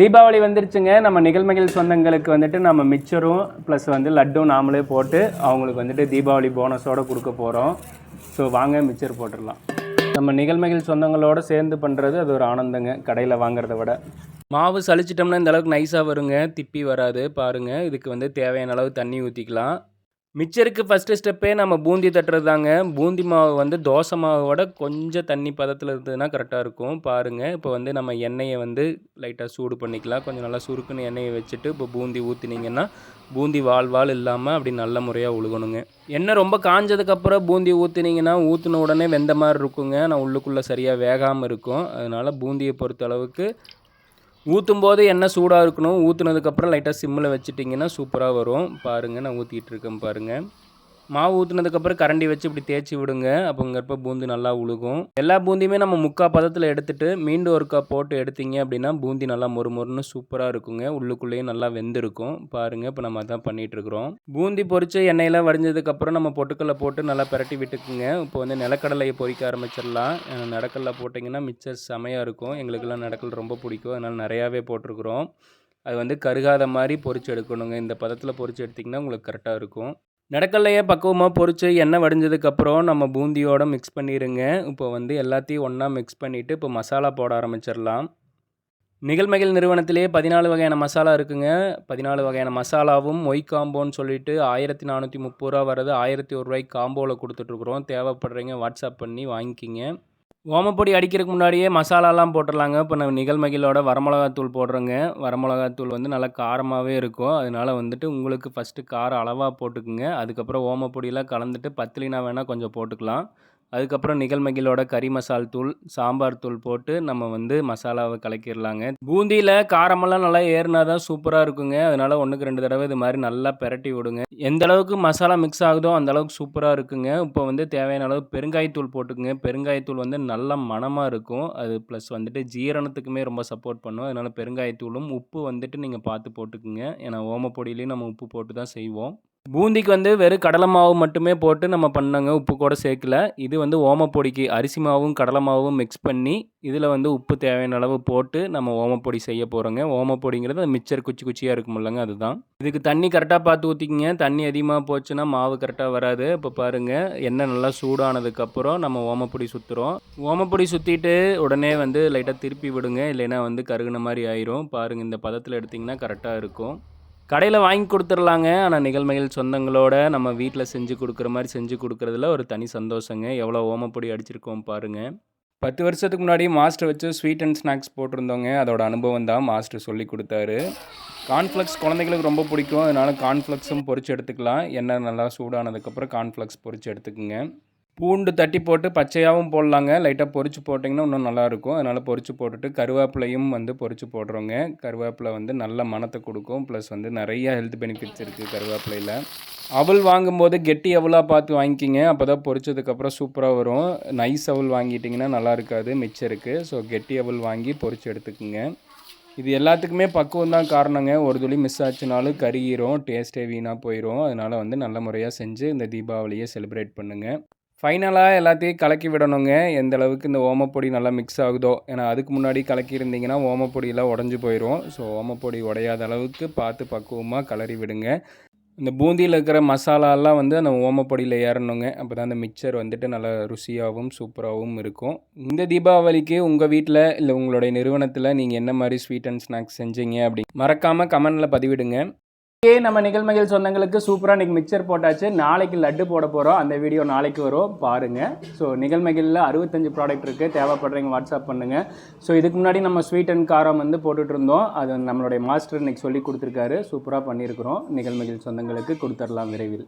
தீபாவளி வந்துருச்சுங்க. நம்ம நிகழ்மகிழ் சொந்தங்களுக்கு வந்துட்டு நம்ம மிச்சரும் ப்ளஸ் வந்து லட்டும் நாமளே போட்டு அவங்களுக்கு வந்துட்டு தீபாவளி போனஸோடு கொடுக்க போகிறோம் ஸோ வாங்க மிச்சர் போட்டுடலாம். நம்ம நிகழ்மகிழ் சொந்தங்களோட சேர்ந்து பண்ணுறது அது ஒரு ஆனந்தங்க. கடையில் வாங்குறத விட. மாவு சலிச்சிட்டோம்னா இந்த அளவுக்கு நைஸாக வருங்க. திப்பி வராது. பாருங்கள் இதுக்கு வந்து தேவையான அளவு தண்ணி ஊற்றிக்கலாம் மிச்சருக்கு ஃபஸ்ட்டு ஸ்டெப்பே நம்ம பூந்தி தட்டுறது தாங்க. பூந்தி மாவு வந்து தோசை மாவோட கொஞ்சம் தண்ணி பதத்தில் இருந்ததுன்னா கரெக்டாக இருக்கும். பாருங்கள் இப்போ வந்து நம்ம எண்ணெயை வந்து லைட்டாக சூடு பண்ணிக்கலாம். கொஞ்சம் நல்லா சுருக்குன்னு எண்ணெயை வச்சுட்டு இப்போ பூந்தி ஊற்றினீங்கன்னா பூந்தி வால் வால் இல்லாமல் அப்படி நல்ல முறையாக உழுகணுங்க. எண்ணெய் ரொம்ப காஞ்சதுக்கப்புறம் பூந்தி ஊற்றினீங்கன்னா ஊற்றின உடனே வெந்த மாதிரி இருக்குங்க. ஆனால் உள்ளுக்குள்ளே சரியாக வேகாமல் இருக்கும். அதனால் பூந்தியை பொறுத்த அளவுக்கு ஊற்றும் போது எண்ணெய் சூடாக இருக்கணும் ஊற்றுனதுக்கப்புறம் லைட்டாக சிம்மில் வச்சுட்டிங்கன்னா சூப்பராக வரும். பாருங்கள் நான் ஊற்றிட்டு இருக்கேன் பாருங்கள் மாவு ஊற்றுனதுக்கப்புறம் கரண்டி வச்சு இப்படி தேய்ச்சி விடுங்க. அப்போங்கிறப்ப பூந்தி நல்லா உழுகும். எல்லா பூந்தியுமே நம்ம முக்கா பதத்தில் எடுத்துட்டு மீண்டும் ஒருக்கா போட்டு எடுத்தீங்க அப்படின்னா பூந்தி நல்லா மொறு மொறுன்னு சூப்பராக இருக்குங்க. உள்ளுக்குள்ளேயும் நல்லா வெந்திருக்கும். பாருங்கள் இப்போ நம்ம அதான் பண்ணிகிட்ருக்குறோம் இருக்கிறோம். பூந்தி பொரிச்சு எண்ணெயில் வடிஞ்சதுக்கப்புறம் நம்ம பொட்டுக்கல்ல போட்டு நல்லா பிரட்டி விட்டுக்குங்க. இப்போ வந்து நிலக்கடலையை பொரிக்க ஆரம்பிச்சிடலாம். நடக்கல்ல போட்டிங்கன்னா மிச்சர் செமையாக இருக்கும். எங்களுக்கெல்லாம் நடக்கல் ரொம்ப பிடிக்கும். அதனால் நிறையாவே போட்டிருக்குறோம். அது வந்து கருகாத மாதிரி பொரிச்சு எடுக்கணுங்க. இந்த பதத்தில் பொறிச்சு எடுத்திங்கன்னா உங்களுக்கு கரெக்டாக இருக்கும். நடக்கல்லையே பக்குவமாக பொறிச்சு எண்ணெய் வடிஞ்சதுக்கப்புறம் நம்ம பூந்தியோட மிக்ஸ் பண்ணிடுங்க இப்போ வந்து எல்லாத்தையும் ஒன்றா மிக்ஸ் பண்ணிவிட்டு இப்போ மசாலா போட ஆரம்பிச்சிடலாம். நிகழ்மகள் நிறுவனத்திலே பதினாலு வகையான மசாலா இருக்குங்க. பதினாலு வகையான மசாலாவும் மொய் காம்போன்னு சொல்லிட்டு ஆயிரத்தி நானூற்றி முப்பது ரூபா வர்றது ஆயிரத்தி ஒரு ரூபாய்க்கு காம்போவில் கொடுத்துட்ருக்குறோம் தேவைப்படுறீங்க வாட்ஸ்அப் பண்ணி வாங்கிக்கிங்க. ஓமப்பொடி அடிக்கிறதுக்கு முன்னாடியே மசாலாலாம் போட்டுடலாங்க. இப்போ நம்ம நிகழ்மகிலோட வரமிளகாத்தூள் போடுறோங்க. வரமிளகாத்தூள் வந்து நல்லா காரமாகவே இருக்கும். அதனால் வந்துட்டு உங்களுக்கு ஃபஸ்ட்டு காரம் அளவாக போட்டுக்குங்க. அதுக்கப்புறம் ஓமப்பொடியெலாம் கலந்துட்டு பத்திலினா வேணால் கொஞ்சம் போட்டுக்கலாம். அதுக்கப்புறம் நிகழ்மகிலோட கறி மசால் தூள் சாம்பார் தூள் போட்டு நம்ம வந்து மசாலாவை கலக்கிடலாங்க. பூந்தியில் காரமெல்லாம் நல்லா ஏறினா தான் சூப்பராக இருக்குங்க. அதனால் ஒன்றுக்கு ரெண்டு தடவை இது மாதிரி நல்லா பெரட்டி விடுங்க. எந்த அளவுக்கு மசாலா மிக்ஸ் ஆகுதோ அந்த அளவுக்கு சூப்பராக இருக்குங்க. இப்போ வந்து தேவையான அளவு பெருங்காயத்தூள் போட்டுக்குங்க. பெருங்காயத்தூள் வந்து நல்ல மணமாக இருக்கும். அது ப்ளஸ் வந்துட்டு ஜீரணத்துக்குமே ரொம்ப சப்போர்ட் பண்ணும். அதனால் பெருங்காயத்தூளும் உப்பு வந்துட்டு நீங்கள் பார்த்து போட்டுக்குங்க. ஏன்னா ஓமப்பொடியிலையும் நம்ம உப்பு போட்டு தான் செய்வோம். பூந்திக்கு வந்து வெறும் கடலை மாவு மட்டுமே போட்டு நம்ம பண்ணோங்க உப்பு கூட சேர்க்கல. இது வந்து ஓமப்பொடிக்கு அரிசி மாவும் கடலை மாவும் மிக்ஸ் பண்ணி இதில் வந்து உப்பு தேவையான அளவு போட்டு நம்ம ஓமப்பொடி செய்ய போகிறோங்க ஓமப்பொடிங்கிறது மிச்சர் குச்சி குச்சியாக இருக்கும் இல்லைங்க அதுதான். இதுக்கு தண்ணி கரெக்டாக பார்த்து ஊற்றிக்கிங்க தண்ணி அதிகமாக போச்சுன்னா மாவு கரெக்டாக வராது. இப்போ பாருங்கள் எண்ணெய் நல்லா சூடானதுக்கப்புறம் நம்ம ஓமப்பொடி சுற்றுறோம் ஓமப்பொடி சுற்றிட்டு உடனே வந்து லைட்டாக திருப்பி விடுங்க. இல்லைன்னா வந்து கருகுன மாதிரி ஆயிரும். பாருங்கள் இந்த பதத்தில் எடுத்திங்கன்னா கரெக்டாக இருக்கும். கடையில் வாங்கி கொடுத்துர்லாங்க. ஆனால் நிகழ்மைகள் சொந்தங்களோட நம்ம வீட்டில் செஞ்சு கொடுக்குற மாதிரி செஞ்சு கொடுக்குறதுல ஒரு தனி சந்தோஷங்க. எவ்வளோ ஓமப்பொடி அடிச்சிருக்கோம் பாருங்கள் பத்து வருஷத்துக்கு முன்னாடி மாஸ்டர் வச்சு ஸ்வீட் அண்ட் ஸ்நாக்ஸ் போட்டிருந்தோங்க. அதோட அனுபவம் தான் மாஸ்டர் சொல்லி கொடுத்தாரு. கார்ன்ஃப்ளெக்ஸ் குழந்தைங்களுக்கு ரொம்ப பிடிக்கும். அதனால கார்ன்ஃப்ளெக்ஸும் பொரிச்சு எடுத்துக்கலாம். எண்ணெய் நல்லா சூடானதுக்கப்புறம் கான்ஃப்ளெக்ஸ் பொறிச்சு எடுத்துக்குங்க. பூண்டு தட்டி போட்டு பச்சையாகவும் போடலாங்க. லைட்டாக பொறிச்சு போட்டிங்கன்னா இன்னும் நல்லாயிருக்கும். அதனால் பொறிச்சு போட்டுட்டு கருவேப்பிலையும் வந்து பொறிச்சு போடுறோங்க. கருவேப்பிலை வந்து நல்ல மனத்தை கொடுக்கும். ப்ளஸ் வந்து நிறைய ஹெல்த் பெனிஃபிட்ஸ் இருக்குது கருவேப்பிலையில். அவல் வாங்கும்போது கெட்டி அவலாக பார்த்து வாங்கிக்கிங்க. அப்போ தான் பொரிச்சதுக்கப்புறம் சூப்பராக வரும். நைஸ் அவள் வாங்கிட்டிங்கன்னா நல்லா இருக்காது மிச்சம் இருக்குது ஸோ கெட்டி அவல் வாங்கி பொறிச்சு எடுத்துக்குங்க. இது எல்லாத்துக்குமே பக்குவம் தான் காரணங்க. ஒரு துளி மிஸ் ஆச்சுனாலும் கருகிரும். டேஸ்ட்டே வீணாக போயிடும் அதனால் வந்து நல்ல முறையாக செஞ்சு இந்த தீபாவளியை செலிப்ரேட் பண்ணுங்கள் ஃபைனலாக எல்லாத்தையும் கலக்கி விடணுங்க. எந்த அளவுக்கு இந்த ஓமப்பொடி நல்லா மிக்ஸ் ஆகுதோ. ஏன்னா அதுக்கு முன்னாடி கலக்கியிருந்தீங்கன்னா ஓமப்பொடியெலாம் உடஞ்சி போயிடும் ஸோ ஓமப்பொடி உடையாத அளவுக்கு பார்த்து பக்குவமாக கலரி விடுங்க. இந்த பூந்தியில் இருக்கிற மசாலாலாம் வந்து அந்த ஓமப்பொடியில் ஏறணுங்க. அப்போ தான் அந்த மிக்சர் வந்துட்டு நல்லா ருசியாகவும் சூப்பராகவும் இருக்கும். இந்த தீபாவளிக்கு உங்கள் வீட்டில் இல்லை உங்களுடைய நிறுவனத்தில் நீங்கள் என்ன மாதிரி ஸ்வீட் அண்ட் ஸ்நாக்ஸ் செஞ்சீங்க அப்படி மறக்காமல் கமெண்டில் பதிவிடுங்க. ஓகே நம்ம நிகழ்மகிழ் சொந்தங்களுக்கு சூப்பராக இன்றைக்கி மிக்சர் போட்டாச்சு. நாளைக்கு லட்டு போட போகிறோம் அந்த வீடியோ நாளைக்கு வரும். பாருங்கள் ஸோ நிகழ்மகிழில் அறுபத்தஞ்சு ப்ராடக்ட் இருக்குது தேவைப்படுறவங்க வாட்ஸ்அப் பண்ணுங்கள் ஸோ இதுக்கு முன்னாடி நம்ம ஸ்வீட் அண்ட் காரம் வந்து போட்டுட்டு இருந்தோம். அது நம்மளுடைய மாஸ்டர் இன்னைக்கு சொல்லி கொடுத்துருக்காரு. சூப்பராக பண்ணியிருக்கிறோம். நிகழ்மகிழ் சொந்தங்களுக்கு கொடுத்துடலாம் விரைவில்.